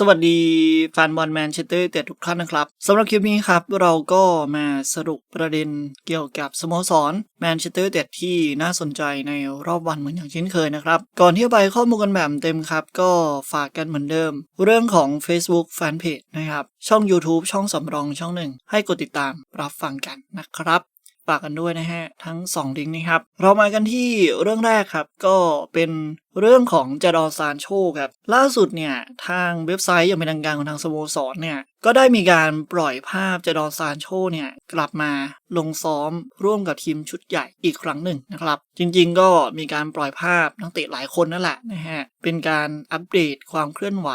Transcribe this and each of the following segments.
สวัสดีแฟนบอลแมนเชสเตอร์เต็ดทุกท่านนะครับสำหรับคลิปนี้ครับ เราก็มาสรุปประเด็นเกี่ยวกับสโมสรแมนเชสเตอร์เต็ดที่น่าสนใจในรอบวันเหมือนอย่างเช่นเคยนะครับ ก่อนที่จะไปข้อมูลกันแบบเต็มครับ ก็ฝากกันเหมือนเดิม เรื่องของ Facebook Fanpage นะครับ ช่อง YouTube ช่องสำรองช่องหนึ่ง ให้กดติดตามรับฟังกันนะครับฝากกันด้วยนะฮะ ทั้ง 2 ลิงก์นะครับ เรามากันที่เรื่องแรกครับ ก็เป็น เรื่องของจารอซานโชครับ ล่าสุดเนี่ย ทางเว็บไซต์อย่างเป็นทางการของทางสโมสรเนี่ย ก็ได้มีการปล่อยภาพจารอซานโชเนี่ย กลับมาลงซ้อมร่วมกับทีมชุดใหญ่อีกครั้งหนึ่งนะครับ จริงๆก็มีการปล่อยภาพนักเตะหลายคนนั่นแหละนะฮะ เป็นการอัปเดตความเคลื่อนไหว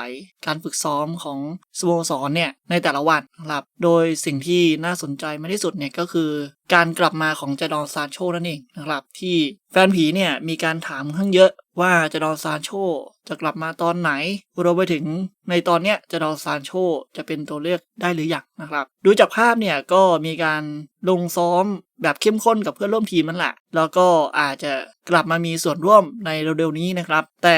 การฝึกซ้อมของสโมสรเนี่ยในแต่ละวันนะครับโดยสิ่งที่น่าสนใจมากที่สุดเนี่ยก็คือการกลับมาของจารอนซานโชนั่นเองนะครับที่แฟนผีเนี่ยมีการถามข้างเยอะว่าจะรอนซานโชจะกลับมาตอนไหนรวมไปถึงในตอนเนี้ยจะรอนซานโชจะเป็นตัวเลือกได้หรือยังนะครับ ดูจากภาพเนี่ยก็มีการลงซ้อมแบบเข้มข้นกับเพื่อนร่วมทีมนั่นแหละ แล้วก็อาจจะกลับมามีส่วนร่วมในเร็วๆนี้นะครับ แต่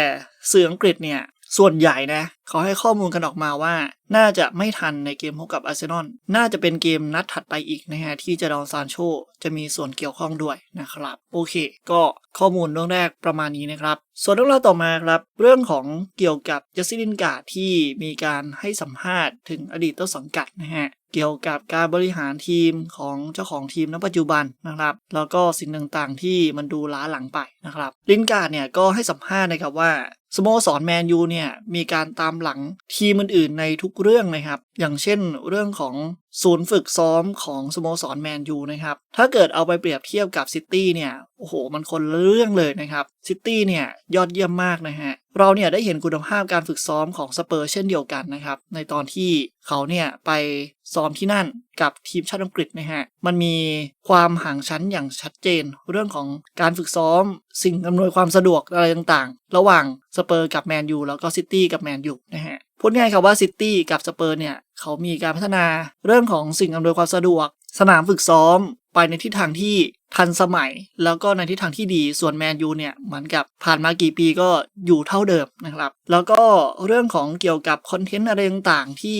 สื่ออังกฤษเนี่ย ส่วนใหญ่นะเขาให้ข้อมูลกันออกมาว่า น่าจะไม่ทันในเกมพบกับอาร์เซนอลน่าจะเป็นเกมนัดถัดไปอีกนะฮะที่จะดอนซานโชจะมีส่วนเกี่ยวข้องด้วยนะครับ โอเค ก็ข้อมูลเรื่องแรกประมาณนี้นะครับ ส่วนเรื่องราวต่อมาครับ เรื่องของเกี่ยวกับเจสซี่ลินกาที่มีการให้สัมภาษณ์ถึงอดีตต้นสังกัดนะฮะ เกี่ยวกับการบริหารทีมของเจ้าของทีมณปัจจุบันนะครับ แล้วก็สิ่งต่างๆ ที่มันดูล้าหลังไปนะครับ ลินการ์ดเนี่ยก็ให้สัมภาษณ์นะครับว่าสโมสรแมนยูเนี่ยมีการตามหลังทีมอื่นๆในทุกเรื่องนะครับ อย่างเช่นเรื่องของศูนย์ฝึกซ้อมของสโมสรแมนยูนะครับ ถ้าเกิดเอาไปเปรียบเทียบกับซิตี้เนี่ย โอ้โห มันคนละเรื่องเลยนะครับซิตี้เนี่ยยอดเยี่ยมมากนะฮะ เราเนี่ยได้เห็นคุณภาพการฝึกซ้อมของสเปอร์เช่นเดียวกันนะครับ ในตอนที่เขาเนี่ยไป ซ้อมที่นั่นกับทีมชาติอังกฤษนะฮะ มันมีความห่างชั้นอย่างชัดเจน เรื่องของการฝึกซ้อม สิ่งอำนวยความสะดวกอะไรต่างๆ ระหว่างสเปอร์กับแมนยูแล้วก็ซิตี้กับแมนยูนะฮะ พูดง่ายๆครับว่าซิตี้กับสเปอร์เนี่ย เขามีการพัฒนาเรื่องของสิ่งอำนวยความสะดวก สนามฝึกซ้อม ไปในทิศทางที่ทันสมัย แล้วก็ในทิศทางที่ดี ส่วนแมนยูเนี่ยเหมือนกับผ่านมากี่ปีก็อยู่เท่าเดิมนะครับ แล้วก็เรื่องของเกี่ยวกับคอนเทนต์อะไรต่างๆที่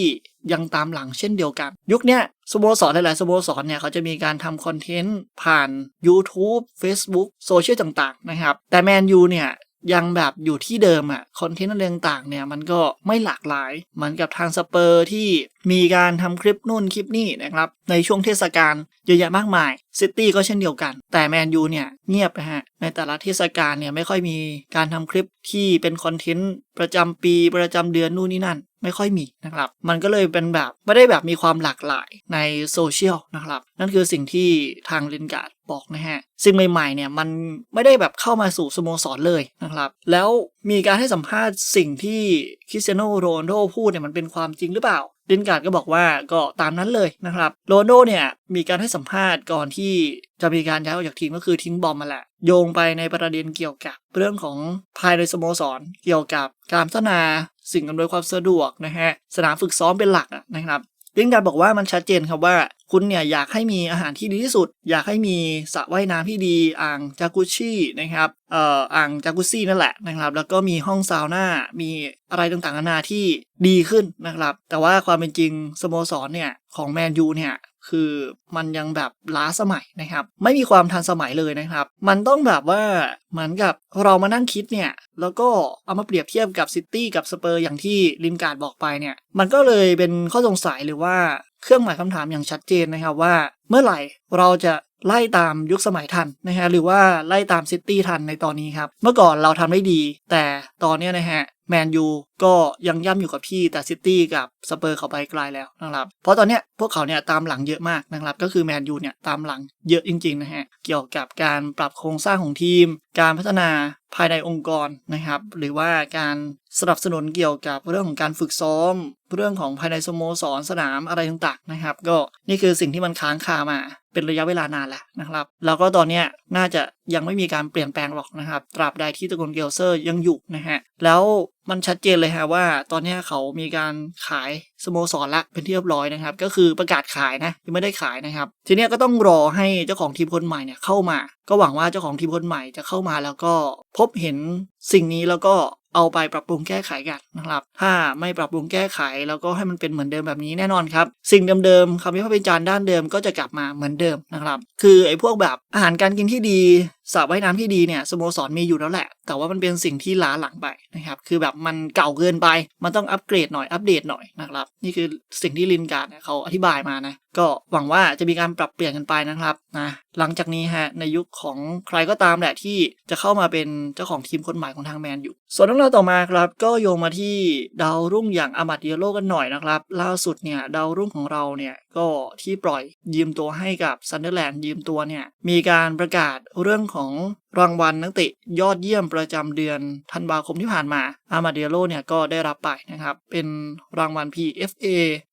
ยังตามหลังเช่นเดียวกัน ยุคนี้สโมสรหลายๆสโมสรเนี่ยเขาจะมีการทำคอนเทนต์ผ่าน YouTube Facebook โซเชียลต่างๆนะครับ แต่แมนยูเนี่ย ยังแบบอยู่ที่เดิมอะคอนเทนต์อะไรต่างๆเนี่ยมันก็ไม่หลากหลาย เหมือนกับทางสเปอร์ที่มีการทำคลิปนู่นคลิปนี่นะครับในช่วงเทศกาลเยอะแยะมากมาย ซิตี้ก็เช่นเดียวกัน แต่แมนยูเนี่ยเงียบนะฮะ ในแต่ละเทศกาลเนี่ยไม่ค่อยมีการทำคลิปที่เป็นคอนเทนต์ประจำปีประจำเดือนนู่นนี่นั่น ไม่ค่อยมีนะครับ มันก็เลยเป็นแบบไม่ได้แบบมีความหลากหลายในโซเชียลนะครับ นั่นคือสิ่งที่ทางลินการ์ดบอกนะฮะ สิ่งใหม่ๆเนี่ยมันไม่ได้แบบเข้ามาสู่สโมสรเลยนะครับ แล้วมีการให้สัมภาษณ์สิ่งที่คริสเตียโนโรนโดพูดเนี่ยมันเป็นความจริงหรือเปล่าลินการ์ดก็บอกว่าก็ตามนั้นเลยนะครับโรนโดเนี่ยมีการให้สัมภาษณ์ก่อนที่จะมีการย้ายออกจากทีมก็คือทิ้งบอมมาแหละ โยงไปในประเด็นเกี่ยวกับเรื่องของภายในสโมสร เกี่ยวกับการพัฒนาสิ่งอำนวยความสะดวกนะฮะสนามฝึกซ้อมเป็นหลักนะครับ ลิงการบอกว่ามันชัดเจนครับว่า คุณเนี่ยอยากให้มีอาหารที่ดีที่สุด อยากให้มีสระว่ายน้ำที่ดี อ่างจากุชี่นะครับเอ่ออ่างจากุซี่นั่นแหละนะครับ แล้วก็มีห้องซาวน่ามีอะไรต่างๆนานาที่ดีขึ้นนะครับ แต่ว่าความเป็นจริงสโมสรเนี่ยของแมนยูเนี่ย คือมันยังแบบล้าสมัยนะครับ ไม่มีความทันสมัยเลยนะครับ มันต้องแบบว่าเหมือนกับเรามานั่งคิดเนี่ย แล้วก็เอามาเปรียบเทียบกับซิตี้กับสเปอร์อย่างที่ลินการ์ดบอกไปเนี่ย มันก็เลยเป็นข้อสงสัยหรือว่าเครื่องหมายคำถามอย่างชัดเจนนะครับว่า เมื่อไหร่เราจะไล่ตามยุคสมัยทันนะฮะหรือว่าไล่ตามซิตี้ทันในตอนนี้ครับ เมื่อก่อนเราทำได้ดี แต่ตอนนี้นะฮะ แมนยูก็ยังย่ำอยู่กับที่แต่ซิตี้กับสเปอร์เขาไปไกลแล้วนะครับ เพราะตอนเนี้ยพวกเขาเนี่ยตามหลังเยอะมากนะครับ ก็คือแมนยูเนี่ยตามหลังเยอะจริงๆนะฮะ เกี่ยวกับการปรับโครงสร้างของทีม การพัฒนาภายในองค์กรนะครับ หรือว่าการสนับสนุนเกี่ยวกับเรื่องของการฝึกซ้อม เรื่องของภายในสโมสรสนามอะไรต่างๆนะครับ ก็นี่คือสิ่งที่มันค้างคามา เป็นระยะเวลานานแล้วนะครับ แล้วก็ตอนนี้น่าจะยังไม่มีการเปลี่ยนแปลงหรอกนะครับ ตราบใดที่ตระกูลเกลเซอร์ยังอยู่นะฮะ แล้วมันชัดเจนเลยฮะว่าตอนนี้เขามีการขายสโมสรละเป็นที่เรียบร้อยนะครับ ก็คือประกาศขายนะยังไม่ได้ขายนะครับ ทีนี้ก็ต้องรอให้เจ้าของทีมคนใหม่เนี่ยเข้ามา ก็หวังว่าเจ้าของทีมคนใหม่จะเข้ามาแล้วก็พบเห็นสิ่งนี้แล้วก็ เอาไปปรับปรุงแก้ไขกันนะครับ ถ้าไม่ปรับปรุงแก้ไขแล้วก็ให้มันเป็นเหมือนเดิมแบบนี้แน่นอนครับ สิ่งเดิมๆคำวิพากษ์วิจารณ์ด้านเดิมก็จะกลับมาเหมือนเดิมนะครับ คือไอ้พวกแบบอาหารการกินที่ดีสระว่ายน้ำที่ดีเนี่ยสโมสรมีอยู่แล้วแหละ แต่ว่ามันเป็นสิ่งที่ล้าหลังไปนะครับ คือแบบมันเก่าเกินไป มันต้องอัปเกรดหน่อย อัปเดตหน่อยนะครับ นี่คือสิ่งที่ลินการ์ดเนี่ยเขาอธิบายมานะ ก็หวังว่าจะมีการปรับเปลี่ยนกันไปนะครับนะ หลังจากนี้ฮะในยุคของใครก็ตามแหละที่จะเข้ามาเป็นเจ้าของทีมคนใหม่ของทางแมนอยู่ ส่วนเรื่องราวต่อมาครับ ก็โยงมาที่ดาวรุ่งอย่างอามัดเดียโลกันหน่อยนะครับ ล่าสุดเนี่ยดาวรุ่งของเราเนี่ยก็ที่ปล่อยยืมตัวให้กับซันเดอร์แลนด์ยืมตัวเนี่ยมีการประกาศเรื่องของรางวัลนักเตะยอดเยี่ยมประจำเดือนธันวาคมที่ผ่านมา อามาเดียโลเนี่ยก็ได้รับไปนะครับ เป็นรางวัล PFA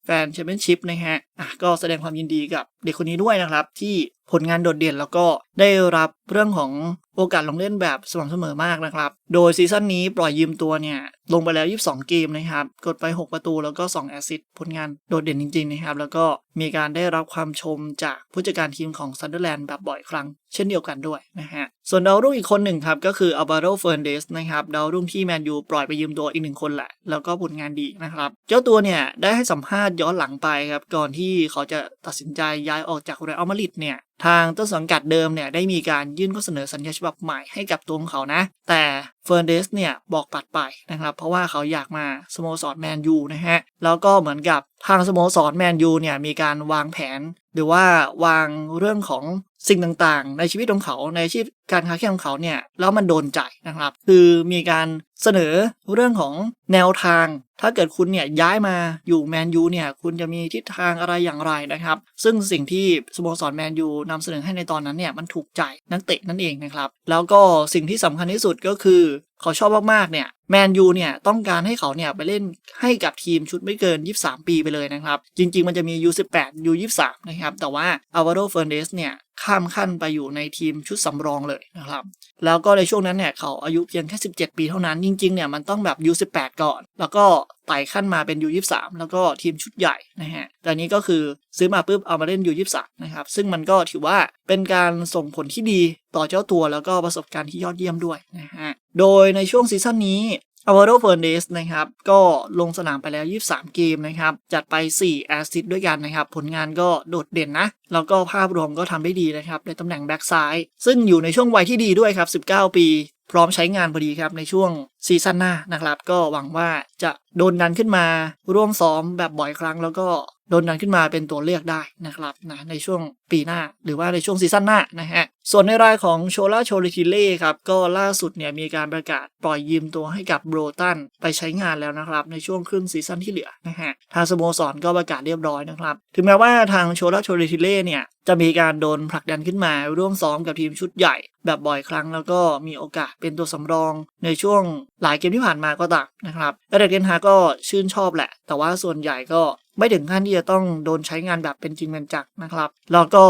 แฟนแชมเปี้ยนชิพนะฮะอะก็แสดงความยินดีกับเด็กคนนี้ด้วยนะครับ ที่ ผลงานโดดเด่นแล้วก็ได้รับเรื่องของโอกาสลงเล่นแบบสม่ำเสมอมากนะครับ โดยซีซั่นนี้ปล่อยยืมตัวเนี่ย ลงไปแล้ว 22 เกมนะครับ กดไป 6 ประตูแล้วก็ 2 แอสซิสต์ผลงานโดดเด่นจริง ๆ นะครับ แล้วก็มีการได้รับความชมจากผู้จัดการทีมของซันเดอร์แลนด์แบบบ่อยครั้ง เช่นเดียวกันด้วยนะฮะ ส่วนดาวรุ่งอีกคนหนึ่งครับ ก็คืออัลบาโรเฟ r ร์นเดสนะครับดาวรุ่งที่แมนยูปล่อยไปยืมตัวอีกหนึ่งคนแหละ แล้วก็ผลงานดีนะครับ เจ้าตัวเนี่ย ได้ให้สัมภาษณ์ย้อนหลังไปครับ ก่อนที่เขาจะตัดสินใจย้ายออกจากเรอัลมาดริดเนี่ย ทางต้นสังกัดเดิมเนี่ย ได้มีการยื่นข้อเสนอสัญญาฉบับใหม่ให้กับตัวของเขานะ แต่เฟ r ร์นเดสเนี่ยบอกปัดไปนะครับ เพราะว่าเขาอยากมาสโมสรแมนยูนะฮะแล้วก็เหมือนกับทางสโมสรแมนยูเนี่ยมีการวางแผน หรือว่าวางเรื่องของ สิ่งต่างๆ ในชีวิตของเขาในอาชีพการค้าแข่งของเขาเนี่ยแล้วมันโดนใจนะครับ คือมีการ เสนอเรื่องของแนวทาง ถ้าเกิดคุณเนี่ยย้ายมาอยู่แมนยูเนี่ยคุณจะมีทิศทางอะไรอย่างไรนะครับ ซึ่งสิ่งที่สโมสรแมนยูนำเสนอให้ในตอนนั้นเนี่ยมันถูกใจนักเตะนั่นเองนะครับ แล้วก็สิ่งที่สำคัญที่สุดก็คือเขาชอบมากๆเนี่ยแมนยูเนี่ยต้องการให้เขาเนี่ยไปเล่นให้กับทีมชุดไม่เกิน 23 ปีไปเลยนะครับ จริง ๆ มันจะมี U18 U23 นะครับ แต่ว่าอัลวาโดเฟ r ร์เดสเนี่ยข้ามขั้นไปอยู่ในทีมชุดสำรองเลยนะครับ แล้วก็ในช่วงนั้นเนี่ยเขาอายุเพียงแค่ 17 ปีเท่านั้นจจริงๆเนี่ยมันต้องแบบ U18 ก่อน แล้วก็ไต่ขั้นมาเป็น U23 แล้วก็ทีมชุดใหญ่นะฮะแต่นี้ก็คือซื้อมาปุ๊บเอามาเล่น U23 นะครับ ซึ่งมันก็ถือว่าเป็นการส่งผลที่ดีต่อเจ้าตัวแล้วก็ประสบการณ์ที่ยอดเยี่ยมด้วยนะฮะ โดยในช่วงซีซั่นนี้อ l วาโดเฟ r ร์เดสนะครับ ก็ลงสนามไปแล้ว 23 เกมนะครับ จัดไป 4 แอสซิสด้วยกันนะครับ ผลงานก็โดดเด่นนะ แล้วก็ภาพรวมก็ทำได้ดีนะครับ ในตำแหน่งแบ็กซ้าย ซึ่งอยู่ในช่วงวัยที่ดีด้วยครับ 19 ปี พร้อมใช้งานพอดีครับในช่วงซีซั่นหน้านะครับ ก็หวังว่าจะโดนดันขึ้นมาร่วมซ้อมแบบบ่อยครั้งแล้วก็ โดนดันขึ้นมาเป็นตัวเลือกได้นะครับนะในช่วงปีหน้าหรือว่าในช่วงซีซั่นหน้านะฮะส่วนในรายของโชล่าโชลิทิเล่ครับก็ล่าสุดเนี่ยมีการประกาศปล่อยยืมตัวให้กับโบรตันไปใช้งานแล้วนะครับ ในช่วงครึ่งซีซั่นที่เหลือนะฮะทางสโมสรก็ประกาศเรียบร้อยนะครับ ถึงแม้ว่าทางโชล่าโชลิทิเล่เนี่ยจะมีการโดนผลักดันขึ้นมาร่วมซ้อมกับทีมชุดใหญ่แบบบ่อยครั้งแล้วก็มีโอกาสเป็นตัวสำรองในช่วงหลายเกมที่ผ่านมาก็ตามนะครับและเดกเกนฮาก็ชื่นชอบแหละ แต่ว่าส่วนใหญ่ก็ ไม่ถึงขั้นที่จะต้องโดนใช้งานแบบเป็นจริงเป็นจังนะครับ แล้วก็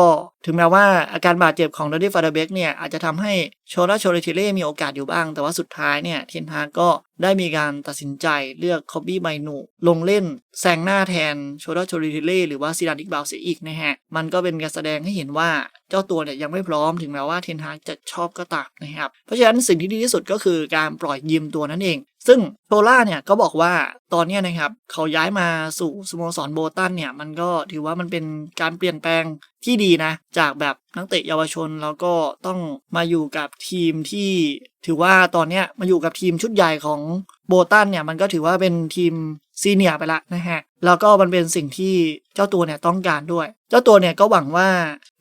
ถึงแม้ว่าอาการบาดเจ็บของดอดี้ฟาเดเบกเนี่ยอาจจะทำให้โชลาโชลิทิเล่มีโอกาสอยู่บ้าง แต่ว่าสุดท้ายเนี่ยเทนฮาก็ได้มีการตัดสินใจเลือกคอบบี้ไมนูลงเล่นแซงหน้าแทนโชลาโชลิทิเล่หรือว่าซีดานิกบาวเสียอีกนะฮะ มันก็เป็นการแสดงให้เห็นว่าเจ้าตัวเนี่ยยังไม่พร้อมถึงแม้ว่าเทนฮาจะชอบก็ตามนะครับ เพราะฉะนั้นสิ่งที่ดีที่สุดก็คือการปล่อยยืมตัวนั่นเอง ซึ่งโทล่าเนี่ยก็บอกว่าตอนนี้นะครับเขาย้ายมาสู่สโมสรโบตันเนี่ยมันก็ถือว่ามันเป็นการเปลี่ยนแปลงที่ดีนะ จากแบบนักเตะเยาวชนแล้วก็ต้องมาอยู่กับทีมที่ถือว่าตอนนี้มาอยู่กับทีมชุดใหญ่ของโบตันเนี่ยมันก็ถือว่าเป็นทีมซีเนียร์ไปละนะฮะ แล้วก็มันเป็นสิ่งที่เจ้าตัวเนี่ยต้องการด้วย เจ้าตัวเนี่ยก็หวังว่า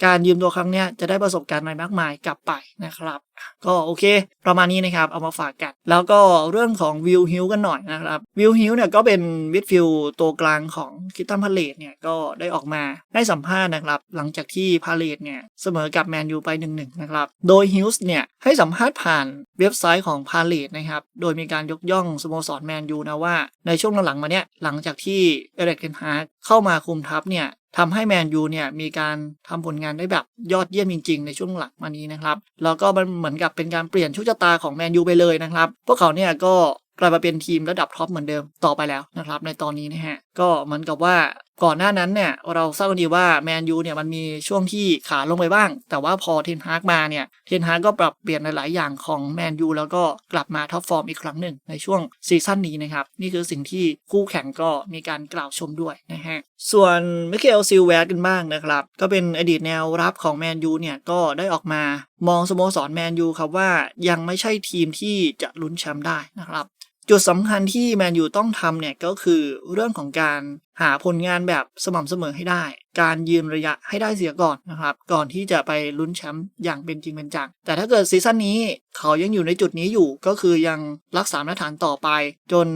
การยืมตัวครั้งเนี้ยจะได้ประสบการณ์อะไรมากมายกลับไปนะครับ ก็โอเค ประมาณนี้นะครับ เอามาฝากกัน แล้วก็เรื่องของวิลฮิลกันหน่อยนะครับวิลฮิลเนี่ยก็เป็นวิดฟิลตัวกลางของคิตตันพาเลตเนี่ยก็ได้ออกมาให้สัมภาษณ์นะครับ หลังจากที่พาเลตเนี่ยเสมอกับแมนยูไป1นนะครับโดยฮิลส์เนี่ยให้สัมภาษณ์ผ่านเว็บไซต์ของพาเลตนะครับโดยมีการยกย่องสโมสรแมนยูนะว่าในช่วงหลังๆมาเนี่ยหลังจากที่เอเรกเทนฮาร์เข้ามาคุมทัพเนี่ยทำให้แมนยูเนี่ยมีการทำผลงานได้แบบยอดเยี่ยมจริง ๆ ในช่วงหลังมานี้นะครับ แล้วก็มันเหมือนกับเป็นการเปลี่ยนชุดชะตาของแมนยูไปเลยนะครับ พวกเขาเนี่ยก็กลายมาเป็นทีมระดับท็อปเหมือนเดิมต่อไปแล้วนะครับในตอนนี้นะฮะก็เหมือนกับว่าก่อนหน้านั้นเนี่ยเราทราบกันดีว่าแมนยูเนี่ยมันมีช่วงที่ขาลงไปบ้าง แต่ว่าพอเทนฮากมาเนี่ยเทนฮากก็ปรับเปลี่ยนหลาย ๆ อย่างของแมนยูแล้วก็กลับมาท็อปฟอร์มอีกครั้งหนึ่งในช่วงซีซั่นนี้นะครับ นี่คือสิ่งที่คู่แข่งก็มีการกล่าวชมด้วยนะฮะส่วนมิเคลซิลแวร์กันบ้างนะครับ ก็เป็นอดีตแนวรับของแมนยูเนี่ยก็ได้ออกมามองสโมสรแมนยูครับว่ายังไม่ใช่ทีมที่จะลุ้นแชมป์ได้นะครับ จุดสำคัญที่แมนยูต้องทำเนี่ยก็คือเรื่องของการหาผลงานแบบสม่ำเสมอให้ได้ การยืนระยะให้ได้เสียก่อนนะครับ ก่อนที่จะไปลุ้นแชมป์อย่างเป็นจริงเป็นจัง แต่ถ้าเกิดซีซั่นนี้เขายังอยู่ในจุดนี้อยู่ก็คือยังรักษามาตรฐานต่อไป จน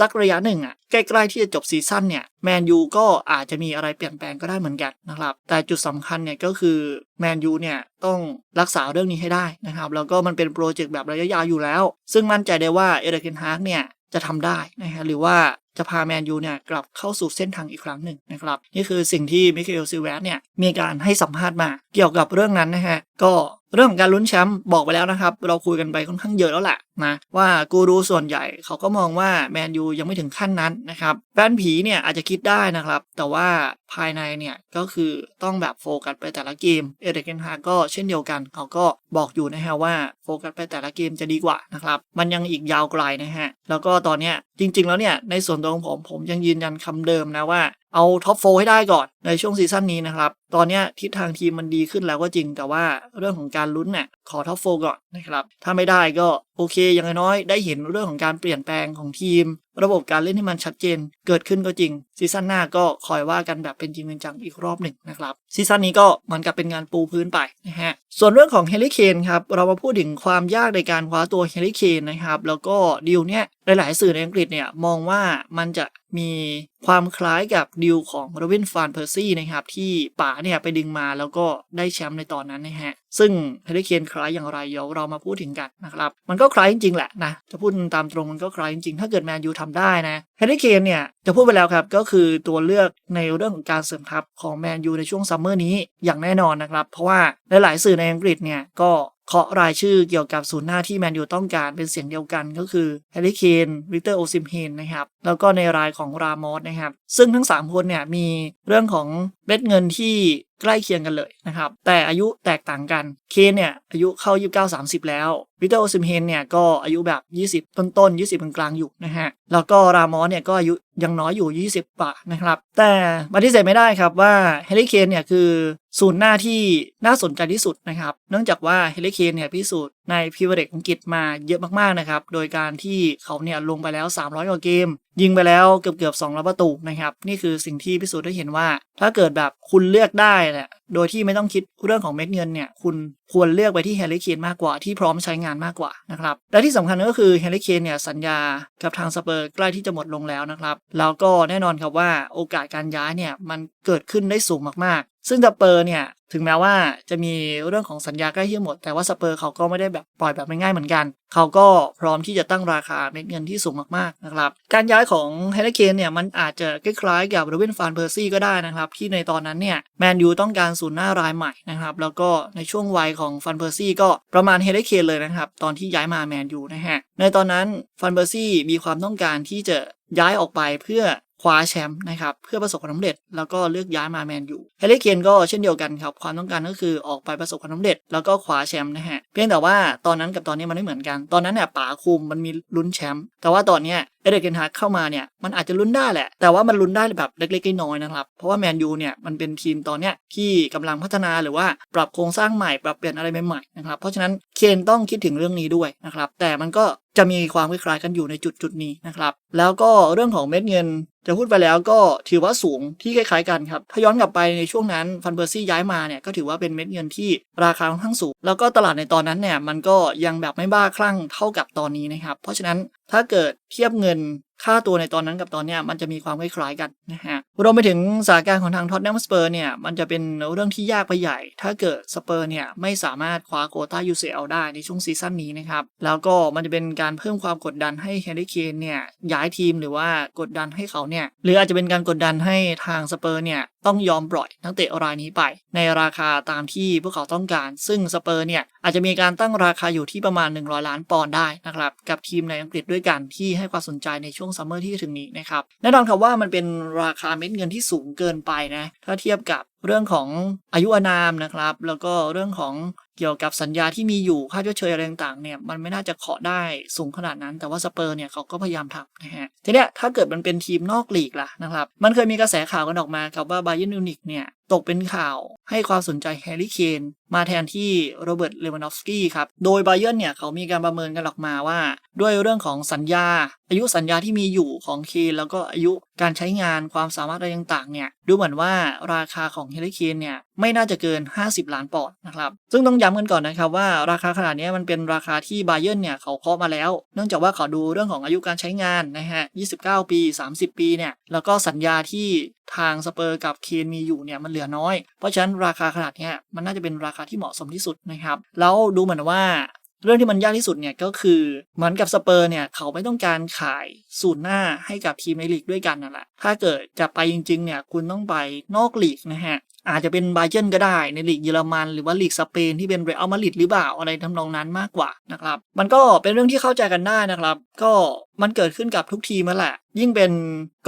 สักระยะหนึ่งอะใกล้ๆที่จะจบซีซั่นเนี่ยแมนยูก็อาจจะมีอะไรเปลี่ยนแปลงก็ได้เหมือนกันนะครับ แต่จุดสำคัญเนี่ยก็คือแมนยูเนี่ยต้องรักษาเรื่องนี้ให้ได้นะครับ แล้วก็มันเป็นโปรเจกต์แบบระยะยาวอยู่แล้ว ซึ่งมั่นใจได้ว่าเอเดรเกนฮาร์กเนี่ยจะทำได้นะฮะหรือว่า จะพาแมนยูเนี่ยกลับเข้าสู่เส้นทางอีกครั้งหนึ่งนะครับ นี่คือสิ่งที่มิเคลซิลแวสเนี่ยมีการให้สัมภาษณ์มาเกี่ยวกับเรื่องนั้นนะฮะก็เรื่องของการลุ้นแชมป์บอกไปแล้วนะครับ เราคุยกันไปค่อนข้างเยอะแล้วแหละนะว่ากูรูส่วนใหญ่เขาก็มองว่าแมนยูยังไม่ถึงขั้นนั้นนะครับ แฟนผีเนี่ยอาจจะคิดได้นะครับ แต่ว่าภายในเนี่ยก็คือต้องแบบโฟกัสไปแต่ละเกม เอเดเกนฮาก็เช่นเดียวกันเขาก็บอกอยู่นะฮะว่าโฟกัสไปแต่ละเกมจะดีกว่านะครับ มันยังอีกยาวไกลนะฮะ แล้วก็ตอนเนี้ยจริง ๆ แล้วเนี่ยในส่วนตัวของผมผมยังยืนยันคำเดิมนะว่าเอาท็อปโฟให้ได้ก่อนในช่วงซีซั่นนี้นะครับ ตอนนี้ทิศทางทีมมันดีขึ้นแล้วก็จริง แต่ว่าเรื่องของการลุ้นเนี่ยขอท็อปโฟก่อนนะครับ ถ้าไม่ได้ก็โอเคอย่างน้อยๆได้เห็นเรื่องของการเปลี่ยนแปลงของทีมระบบการเล่นที่มันชัดเจนเกิดขึ้นก็จริงซีซั่นหน้าก็คอยว่ากันแบบเป็นจริงเป็นจังอีกรอบหนึ่งนะครับซีซั่นนี้ก็เหมือนกับเป็นงานปูพื้นไปนะฮะ ส่วนเรื่องของเฮลิเคนครับเรามาพูดถึงความยากในการคว้าตัวเฮลิเคนนะครับแล้วก็ดีลเนี้ยหลาย ๆ สื่อในอังกฤษเนี่ยมองว่ามันจะมีความคล้ายกับดีลของโรบินฟานเพอร์ซี่นะครับที่ป๋าเนี่ยไปดึงมาแล้วก็ได้แชมป์ในตอนนั้นนะฮะซึ่งเฮลิเคนคล้ายอย่างไรเดี๋ยวเรามาพูดถึงกันนะครับมันก็คล้ายจริงๆแหละนะจะพูดตามตรงมันก็คล้ายจริงๆถ้าเกิดแมนยูทำได้นะเฮลิเคนเนี่ยจะพูดไปแล้วครับก็คือตัวเลือกในเรื่องของการเสริมทัพของแมนยูในช่วงซัมเมอร์นี้อย่างแน่นอนนะครับเพราะว่าหลายๆสื่อในอังกฤษเนี่ยก็เคาะรายชื่อเกี่ยวกับศูนย์หน้าที่แมนยูต้องการเป็นเสียงเดียวกันก็คือแฮร์รี่เคนวิกเตอร์โอซิมเฮนนะครับแล้วก็ในรายของรามอสนะครับ ซึ่งทั้ง 3 คนเนี่ยมีเรื่องของเม็ดเงินที่ใกล้เคียงกันเลยนะครับ แต่อายุแตกต่างกัน เคนเนี่ยอายุเข้า 29 30 แล้ววิเตอร์โอซิมเฮนเนี่ยก็อายุแบบ 20 ต้นๆ 20 กลางๆอยู่นะฮะ แล้วก็รามอสเนี่ยก็อายุยังน้อยอยู่ 20 ป่านะครับ แต่ปฏิเสธไม่ได้ครับว่าแฮร์รี่เคนเนี่ยคือศูนย์หน้าที่น่าสนใจที่สุดนะครับ เนื่องจากว่าเฮเลเคนเนี่ยพิสูจน์ในพรีเมียร์ลีกอังกฤษมาเยอะมากๆนะครับ โดยการที่เขาเนี่ยลงไปแล้ว 300 กว่าเกม ยิงไปแล้วเกือบเกือบ200 ประตูนะครับ นี่คือสิ่งที่พิสูจน์ได้เห็นว่า ถ้าเกิดแบบคุณเลือกได้แหละโดยที่ไม่ต้องคิดเรื่องของเม็ดเงินเนี่ย คุณควรเลือกไปที่แฮร์รี่เคนมากกว่าที่พร้อมใช้งานมากกว่านะครับ และที่สำคัญก็คือแฮร์รี่เคนเนี่ยสัญญากับทางสเปอร์ใกล้ที่จะหมดลงแล้วนะครับ แล้วก็แน่นอนครับว่าโอกาสการย้ายเนี่ยมันเกิดขึ้นได้สูงมากๆซึ่งสเปอร์เนี่ยถึงแม้ว่าจะมีเรื่องของสัญญาใกล้ที่หมด แต่ว่าสเปอร์เขาก็ไม่ได้แบบปล่อยแบบง่ายๆเหมือนกัน เขาก็พร้อมที่จะตั้งราคาเม็ดเงินที่สูงมากๆนะครับ การย้ายของแฮร์รี่เคนเนี่ยมันอาจจะคล้ายๆกับโรเบนฟานเพอร์ซี่ก็ได้นะครับ ที่ในตอนนั้นเนี่ยแมนยูต้องการศูนย์หน้ารายใหม่นะครับ แล้วก็ในช่วงวัยของฟันเพอร์ซี่ก็ประมาณเฮร์รี่เคนเลยนะครับ ตอนที่ย้ายมาแมนยูนะฮะในตอนนั้นฟันเพอร์ซี่มีความต้องการที่จะย้ายออกไปเพื่อ คว้าแชมป์นะครับเพื่อประสบความสำเร็จ แล้วก็เลือกย้ายมาแมนยูเฮเลเคนก็เช่นเดียวกันครับความต้องการก็คือออกไปประสบความสำเร็จ แล้วก็คว้าแชมป์นะฮะเพียงแต่ว่าตอนนั้นกับตอนนี้มันไม่เหมือนกัน ตอนนั้นเนี่ยป๋าคุมมันมีลุ้นแชมป์แต่ว่าตอนเนี้ยเอเดเกนฮาร์เข้ามาเนี่ยมันอาจจะลุ้นได้แหละ แต่ว่ามันลุ้นได้แบบเล็กๆน้อยๆนะครับ เพราะว่าแมนยูเนี่ยมันเป็นทีมตอนเนี้ยที่กำลังพัฒนาหรือว่าปรับโครงสร้างใหม่ปรับเปลี่ยนอะไรใหม่ๆนะครับ เพราะฉะนั้นเคนต้องคิดถึงเรื่องนี้ด้วยนะครับ แต่มันก็จะมีความคล้ายๆกันอยู่ในจุดจุดนี้นะครับ แล้วก็เรื่องของเม็ดเงินจะพูดไปแล้วก็ถือว่าสูงที่คล้ายๆกันครับ ถ้าย้อนกลับไปในช่วงนั้นฟันเบอร์ซี่ย้ายมาเนี่ยก็ถือว่าเป็นเม็ดเงินที่ราคาค่อนข้างสูง แล้วก็ตลาดในตอนนั้นเนี่ยมันก็ยังแบบไม่บ้าคลั่งเท่ากับตอนนี้นะครับ เพราะฉะนั้นถ้าเกิดเทียบเงินเงิน ค่าตัวในตอนนั้นกับตอนเนี้ยมันจะมีความคล้ายๆกันนะฮะรวมไปถึงสถานการณ์ของทางท็อตแนมสเปอร์เนี่ยมันจะเป็นเรื่องที่ยากไปใหญ่ ถ้าเกิดสเปอร์เนี่ยไม่สามารถคว้าโคต้า UCL ได้ในช่วงซีซั่นนี้นะครับ แล้วก็มันจะเป็นการเพิ่มความกดดันให้แฮร์รี่เคนเนี่ยย้ายทีมหรือว่ากดดันให้เขาเนี่ยหรืออาจจะเป็นการกดดันให้ทางสเปอร์เนี่ยต้องยอมปล่อยนักเตะรายนี้ไป ในราคาตามที่พวกเขาต้องการ ซึ่งสเปอร์เนี่ยอาจจะมีการตั้งราคาอยู่ที่ประมาณ 100 ล้านปอนด์ได้นะครับกับทีมในอังกฤษด้วยกันที่ให้ความสนใจในช่วงซัมเมอร์ที่ถึงนี้นะครับแน่นอนครับว่ามันเป็นราคาเม็ดเงินที่สูงเกินไปนะถ้าเทียบกับเรื่องของอายุอานามนะครับ แล้วก็เรื่องของเกี่ยวกับสัญญาที่มีอยู่ค่าชดเชยอะไรต่างๆเนี่ยมันไม่น่าจะเคาะได้สูงขนาดนั้น แต่ว่าสเปอร์เนี่ยเขาก็พยายามทำนะฮะทีเนี้ยถ้าเกิดมันเป็นทีมนอกลีกล่ะนะครับ มันเคยมีกระแสข่าวกันออกมาครับว่าบาเยนมิวนิกเนี่ย ตกเป็นข่าวให้ความสนใจแฮร์รี่เคนมาแทนที่โรเบิร์ตเลวานอฟสกี้ครับ โดยไบาเย r n เนี่ยเขามีการประเมินกันออกมาว่า ด้วยเรื่องของสัญญา อายุสัญญาที่มีอยู่ของเคนแล้วก็อายุการใช้งานความสามารถอะไรต่างๆเนี่ยดูเหมือนว่าราคาของแฮร์รี่เคนเนี่ยไม่น่าจะเกิน 50 ล้านปอนด์นะครับซึ่งต้องย้ำกันก่อนนะครับว่าราคาขนาดนี้มันเป็นราคาที่ไบาเย r n เนี่ยเขาเคาะมาแล้ว เนื่องจากว่าเขาดูเรื่องของอายุการใช้งานนะฮะ 29 ปี 30 ปีเนี่ยแล้วก็สัญญาที่ ทางสเปอร์กับเคนมีอยู่เนี่ยมันเหลือน้อย เพราะฉะนั้นราคาขนาดเนี้ยมันน่าจะเป็นราคาที่เหมาะสมที่สุดนะครับ แล้วดูเหมือนว่าเรื่องที่มันยากที่สุดเนี่ยก็คือเหมือนกับสเปอร์เนี่ยเขาไม่ต้องการขายสูตรหน้าให้กับทีมในลีกด้วยกันนั่นแหละ ถ้าเกิดจะไปจริงๆเนี่ยคุณต้องไปนอกลีกนะฮะอาจจะเป็นไบเจนก็ได้ในลีกเยอรมัน หรือว่าลีกสเปนที่เป็นเรอัลมาดริดหรือเปล่าอะไรทำนองนั้นมากกว่านะครับ มันก็เป็นเรื่องที่เข้าใจกันได้นะครับ ก็มันเกิดขึ้นกับทุกทีมแหละยิ่งเป็น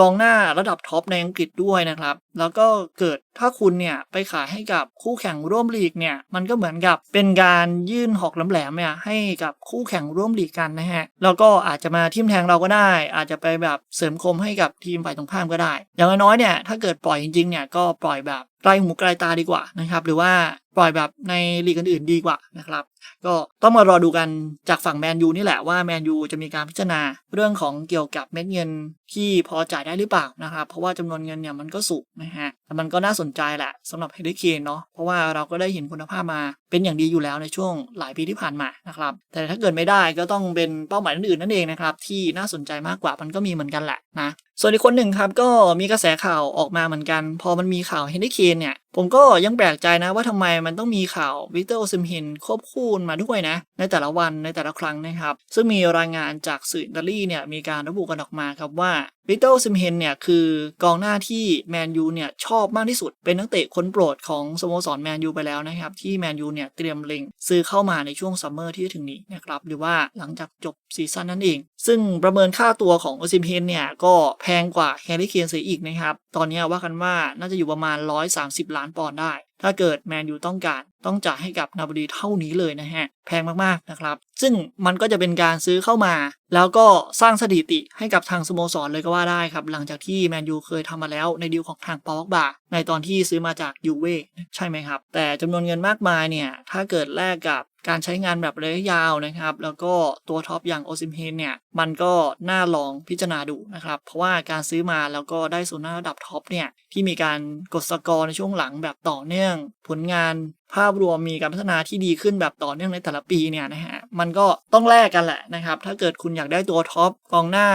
กองหน้าระดับท็อปในอังกฤษด้วยนะครับ แล้วก็เกิดถ้าคุณเนี่ยไปขายให้กับคู่แข่งร่วมลีกเนี่ย มันก็เหมือนกับเป็นการยื่นหอกแหลมๆเนี่ยให้กับคู่แข่งร่วมลีกกันนะฮะ แล้วก็อาจจะมาทิมแทงเราก็ได้ อาจจะไปแบบเสริมคมให้กับทีมฝ่ายตรงข้ามก็ได้ อย่างน้อยเนี่ยถ้าเกิดปล่อยจริงๆเนี่ยก็ปล่อยแบบไกลหูไกลตาดีกว่านะครับ หรือว่าปล่อยแบบในลีกอื่นๆดีกว่านะครับ ก็ต้องมารอดูกันจากฝั่งแมนยูนี่แหละว่าแมนยูจะมีการพิจารณาเรื่องของเกี่ยวกับเม็ดเงินที่พอจ่ายได้หรือเปล่านะครับ เพราะว่าจำนวนเงินเนี่ยมันก็สูงนะฮะแต่มันก็น่าสนใจแหละสำหรับเฮดิเคนเนาะเพราะว่าเราก็ได้เห็นคุณภาพมาเป็นอย่างดีอยู่แล้วในช่วงหลายปีที่ผ่านมานะครับแต่ถ้าเกิดไม่ได้ก็ต้องเป็นเป้าหมายอื่นนั่นเองนะครับที่น่าสนใจมากกว่ามันก็มีเหมือนกันแหละนะส่วนอีกคนหนึ่งครับก็มีกระแสข่าวออกมาเหมือนกัน พอมันมีข่าวเฮนรี่เคนเนี่ย ผมก็ยังแปลกใจนะว่าทำไมมันต้องมีข่าววิกเตอร์โอซิมฮินควบคู่มาด้วยนะ ในแต่ละวันในแต่ละครั้งนะครับ ซึ่งมีรายงานจากสื่ออิตาลีเนี่ยมีการระบุกันออกมาครับว่าวิกเตอร์ซิมฮินเนี่ยคือกองหน้าที่แมนยูเนี่ยชอบมากที่สุด เป็นนักเตะคนโปรดของสโมสรแมนยูไปแล้วนะครับ ที่แมนยูเนี่ยเตรียมเล็งซื้อเข้ามาในช่วงซัมเมอร์ที่จะถึงนี้นะครับ หรือว่าหลังจากจบซีซั่นนั่นเอง ซึ่งประเมินค่าตัวของซิมฮินเนี่ยก็แพงกว่าแฮร์รี่เคนเสียอีกนะครับ ตอนนี้ว่ากันว่าน่าจะอยู่ประมาณ 130 ล้านปอนด์ได้ ถ้าเกิดแมนยูต้องการต้องจ่ายให้กับนาบดีเท่านี้เลยนะฮะแพงมากๆนะครับ ซึ่งมันก็จะเป็นการซื้อเข้ามา แล้วก็สร้างสถิติให้กับทางสโมสรเลยก็ว่าได้ครับ หลังจากที่แมนยูเคยทำมาแล้วในดีลของทางปอกบาในตอนที่ซื้อมาจากยูเว่ใช่ไหมครับ แต่จำนวนเงินมากมายเนี่ย ถ้าเกิดแลกกับการใช้งานแบบระยะยาวนะครับ แล้วก็ตัวท็อปอย่างโอซิมเฮนเนี่ย มันก็น่าลองพิจารณาดูนะครับ เพราะว่าการซื้อมาแล้วก็ได้ศูนย์หน้าระดับท็อปเนี่ย ที่มีการกดสกอร์ในช่วงหลังแบบต่อเนื่อง ผลงานภาพรวมมีการพัฒนาที่ดีขึ้นแบบต่อเนื่องในแต่ละปีเนี่ยนะฮะ มันก็ต้องแลกกันแหละนะครับ ถ้าเกิดคุณอยากได้ตัวท็อปกองหน้า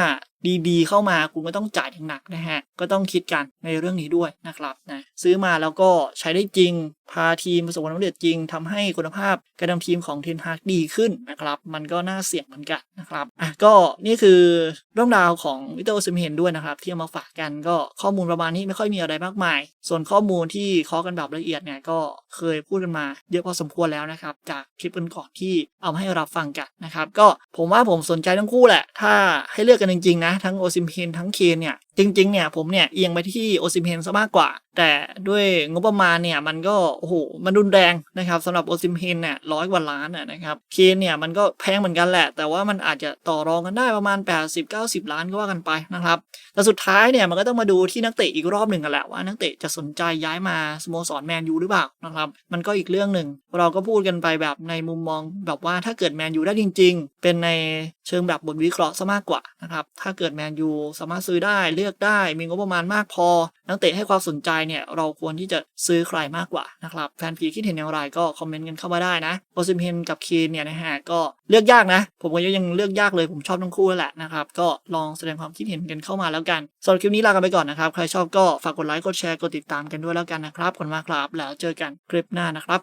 ดีๆ เข้ามาคุณก็ต้องจ่ายหนักนะฮะ ก็ต้องคิดกันในเรื่องนี้ด้วยนะครับนะซื้อมาแล้วก็ใช้ได้จริง พาทีมประสบความสำเร็จจริงทำให้คุณภาพการนำทีมของเทนฮากดีขึ้นนะครับ มันก็น่าเสี่ยงเหมือนกันนะครับอะก็นี่คือเรื่องราวของวิโตซิมเฮนด้วยนะครับ ที่เอามาฝากกันก็ข้อมูลประมาณนี้ไม่ค่อยมีอะไรมากมาย ส่วนข้อมูลที่คาะกันแบบละเอียดเนี่ยก็เคยพูดกันมาเยอะพอสมควรแล้วนะครับ จากคลิปก่อนที่เอามาให้รับฟังกันนะครับ ก็ผมว่าผมสนใจทั้งคู่แหละ ถ้าให้เลือกกันจริงๆนะทั้งโอซิมเพนทั้งเคนเนี่ย จริง ๆ เนี่ยผมเนี่ยเอียงไปที่โอซิมเฮนซะมากกว่า แต่ด้วยงบประมาณเนี่ยมันก็โอ้โหมันรุนแรงนะครับสำหรับโอซิมเฮนเนี่ยร้อยกว่าล้านนะครับเคนเนี่ยมันก็แพงเหมือนกันแหละ แต่ว่ามันอาจจะต่อรองกันได้ประมาณ 80-90 ล้านก็ว่ากันไปนะครับแต่สุดท้ายเนี่ยมันก็ต้องมาดูที่นักเตะอีกรอบหนึ่งกันแหละว่านักเตะจะสนใจย้ายมาสโมสรแมนยูหรือเปล่านะครับมันก็อีกเรื่องหนึ่งเราก็พูดกันไปแบบในมุมมองแบบว่าถ้าเกิดแมนยูได้จริง ๆ เป็นในเชิงแบบบทวิเคราะห์ซะมากกว่านะครับถ้าเกิดแมนยูสามารถซื้อได้เลือกอกได้ มีงบประมาณมากพอ นักเตะให้ความสนใจเนี่ยเราควรที่จะซื้อใครมากกว่านะครับแฟนพีคิดเห็นอย่างไรก็คอมเมนต์กันเข้ามาได้นะโอซิมเฮนกับคีนเนี่ยนะฮะก็เลือกยากนะ ผมก็ยังเลือกยากเลยผมชอบทั้งคู่แหละนะครับก็ลองแสดงความคิดเห็นกันเข้ามาแล้วกันสำหรับคลิปนี้ลากันไปก่อนนะครับใครชอบก็ฝากกดไลค์กดแชร์กดติดตามกันด้วยแล้วกันนะครับขอบคุณมากครับแล้วเจอกันคลิปหน้านะครับ